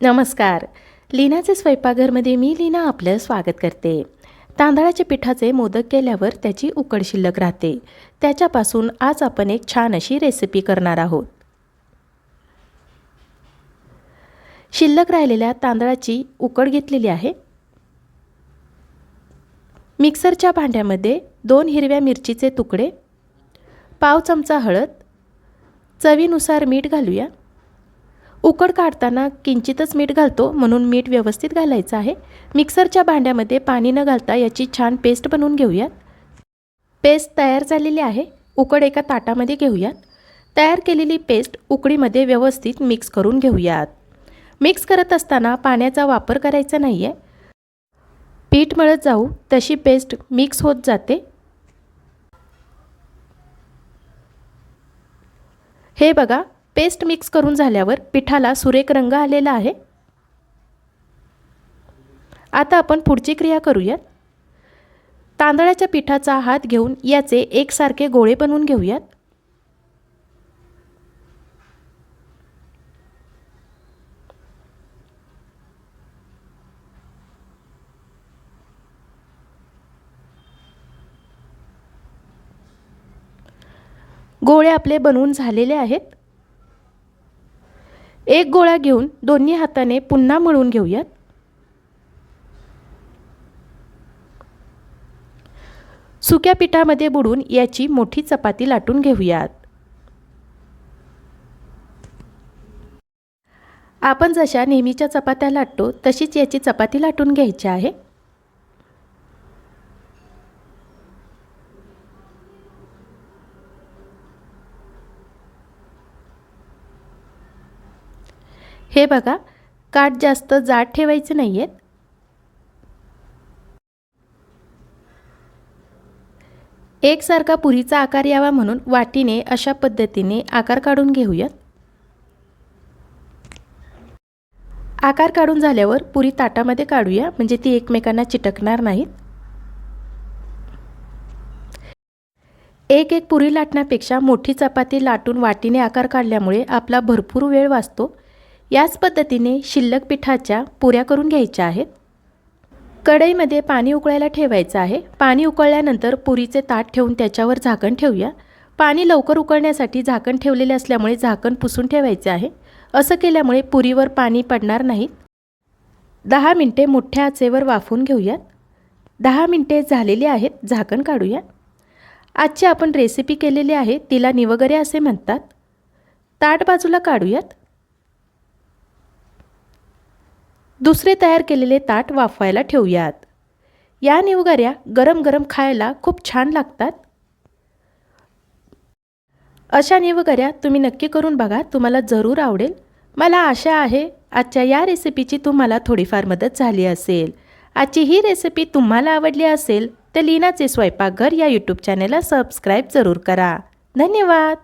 नमस्कार. लीनाचे स्वयंपाकघरमध्ये मी लीना आपलं स्वागत करते. तांदळाच्या पिठाचे मोदक केल्यावर त्याची उकड शिल्लक राहते. त्याच्यापासून आज आपण एक छान अशी रेसिपी करणार आहोत. शिल्लक राहिलेल्या तांदळाची उकड घेतलेली आहे. मिक्सरच्या भांड्यामध्ये दोन हिरव्या मिरचीचे तुकडे पाव चमचा हळद चवीनुसार मीठ घालूया. उकड काढताना किंचितच मीठ घालतो म्हणून मीठ व्यवस्थित घालायचं आहे. मिक्सरच्या भांड्यामध्ये पाणी न घालता याची छान पेस्ट बनवून घेऊयात. पेस्ट तयार झालेली आहे. उकड एका ताटामध्ये घेऊयात. तयार केलेली पेस्ट उकडीमध्ये व्यवस्थित मिक्स करून घेऊयात. मिक्स करत असताना पाण्याचा वापर करायचा नाही आहे पीठ मळत जाऊ तशी पेस्ट मिक्स होत जाते. हे बघा पेस्ट मिक्स करून झाल्यावर पिठाला सुरेख रंग आलेला आहे. आता आपण पुढची क्रिया करूयात. तांदळाच्या पिठाचा हात घेऊन याचे एकसारखे गोळे बनवून घेऊयात. गोळे आपले बनवून झालेले आहेत. एक गोळा घेऊन दोन्ही हाताने पुन्हा मळून घेऊयात. सुक्या पिठामध्ये बुडून याची मोठी चपाती लाटून घेऊयात. आपण जशा नेहमीच्या चपात्या लाटतो तशीच याची चपाती लाटून घ्यायची आहे. हे बघा काठ जास्त जाड ठेवायचे नाही आहेत एकसारखा पुरीचा आकार यावा म्हणून वाटीने अशा पद्धतीने आकार काढून घेऊयात. आकार काढून झाल्यावर पुरी ताटामध्ये काढूया म्हणजे ती एकमेकांना चिटकणार नाहीत. एक एक पुरी लाटण्यापेक्षा मोठी चपाती लाटून वाटीने आकार काढल्यामुळे आपला भरपूर वेळ वाचतो. याच पद्धतीने शिल्लक पिठाच्या पुऱ्या करून घ्यायच्या आहेत. कढईमध्ये पाणी उकळायला ठेवायचं आहे. पाणी उकळल्यानंतर पुरीचे ताट ठेवून त्याच्यावर झाकण ठेवूया. पाणी लवकर उकळण्यासाठी झाकण ठेवलेले असल्यामुळे झाकण पुसून ठेवायचे आहे. असं केल्यामुळे पुरीवर पाणी पडणार नाहीत दहा मिनटे मोठ्या आचेवर वाफून घेऊयात. दहा मिनटे झालेली आहेत. झाकण काढूया. आजची आपण रेसिपी केलेली आहे. तिला निवगरे असे म्हणतात. ताट बाजूला काढूयात. दुसरे तयार केलेले ताट वाफवायला ठेवूयात. या निवगाऱ्या गरम गरम खायला खूप छान लागतात. अशा निवगऱ्या तुम्ही नक्की करून बघा तुम्हाला जरूर आवडेल. मला आशा आहे आजच्या या रेसिपीची तुम्हाला थोडीफार मदत झाली असेल. आजची ही रेसिपी तुम्हाला आवडली असेल तर लीनाचे स्वयंपाकघर या यूट्यूब चॅनेलला सबस्क्राईब जरूर करा. धन्यवाद!